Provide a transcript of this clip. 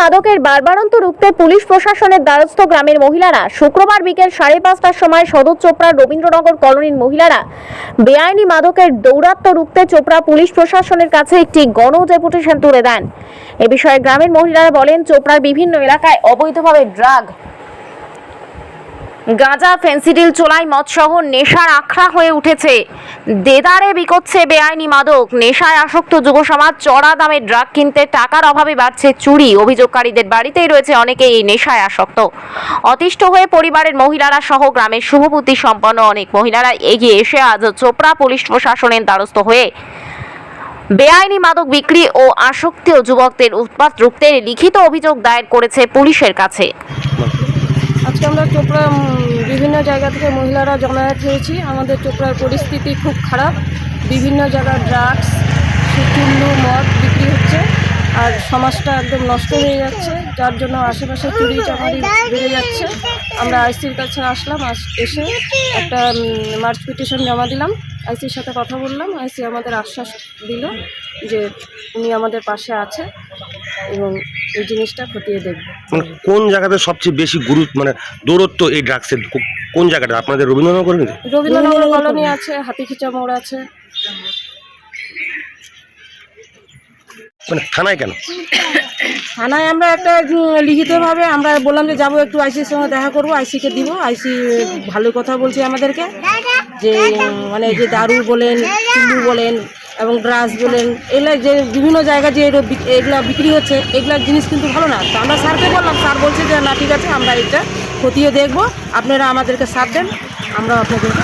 মাদকের বারবারন্ত রুখতে পুলিশ প্রশাসনের দ্বারস্থ গ্রামের মহিলারা শুক্রবার বিকেল সাড়ে পাঁচটার সময় সদর চোপড়া রবীন্দ্রনগর কলোনির মহিলারা বেআইনি মাদকের দৌরাত্ম রুখতে চোপড়া পুলিশ প্রশাসনের কাছে একটি গণ ডেপুটেশন তুলে দেন। এ বিষয়ে গ্রামের মহিলারা বলেন, চোপড়ার বিভিন্ন এলাকায় অবৈধভাবে ড্রাগ গাঁজা ফেন্সিডিল চোলাই মদসহ নেশার আখড়া হয়ে উঠেছে। দেদারে বিকোচ্ছে বেআইনি মাদক। নেশায় আসক্ত যুব সমাজ চড়া দামে ড্রাগ কিনতে টাকার অভাবে বাড়ছে চুরি। অভিযোগকারীদের বাড়িতেই রয়েছে অনেকে এই নেশায় আসক্ত। অতিষ্ঠ হয়ে পরিবারের মহিলারা সহ গ্রামের শুভবুদ্ধি সম্পন্ন অনেক মহিলারা এগিয়ে এসে আজ চোপড়া পুলিশ প্রশাসনের দ্বারস্থ হয়ে বেআইনি মাদক বিক্রি ও আসক্তি ও যুবকদের উৎপাত রুখতে লিখিত অভিযোগ দায়ের করেছে পুলিশের কাছে। আজকে আমরা চোপড়া বিভিন্ন জায়গা থেকে মহিলারা জমায়েত হয়েছি। আমাদের চোপড়ার পরিস্থিতি খুব খারাপ। বিভিন্ন জায়গায় ড্রাগস সুচুল্লু মদ বিক্রি হচ্ছে আর সমাজটা একদম নষ্ট হয়ে যাচ্ছে। যার জন্য আশেপাশে চুরি চামারি বেড়ে যাচ্ছে। আমরা আইসির কাছে আসলাম, আস- এসে একটা মার্চ পিটিশন জমা দিলাম। আইসির সাথে কথা বললাম। আইসি আমাদের আশ্বাস দিল যে উনি আমাদের পাশে আছে। এবং এই জিনিসটা খতিয়ে দেখবে। মানে কোন জায়গাতে সবচেয়ে বেশি গুরুত্ব মানে দূরত্ব এই ড্রাগসের কোন জায়গাটা? আপনাদের রবীন্দ্রনগর করেন রবীন্দ্রনগর কলোনি আছে হাতিখিচা মোড় আছে। মানে থানায় কেন? থানায় আমরা একটা লিখিতভাবে আমরা বললাম যে যাব একটু আইসির সঙ্গে দেখা করব আইসিকে দিব। আইসি ভালো কথা বলছে আমাদেরকে। যে মানে যে দারু বলেন চুল্লু বলেন এবং ড্রাস বলেন, এগুলো যে বিভিন্ন জায়গা যে এগুলো এগুলো বিক্রি হচ্ছে এগুলার জিনিস কিন্তু ভালো না। তো আমরা স্যারকে বললাম, স্যার বলছে যে, না, ঠিক আছে, আমরা এটা খতিয়ে দেখব। আপনারা আমাদেরকে সার দেন আমরা আপনাদেরকে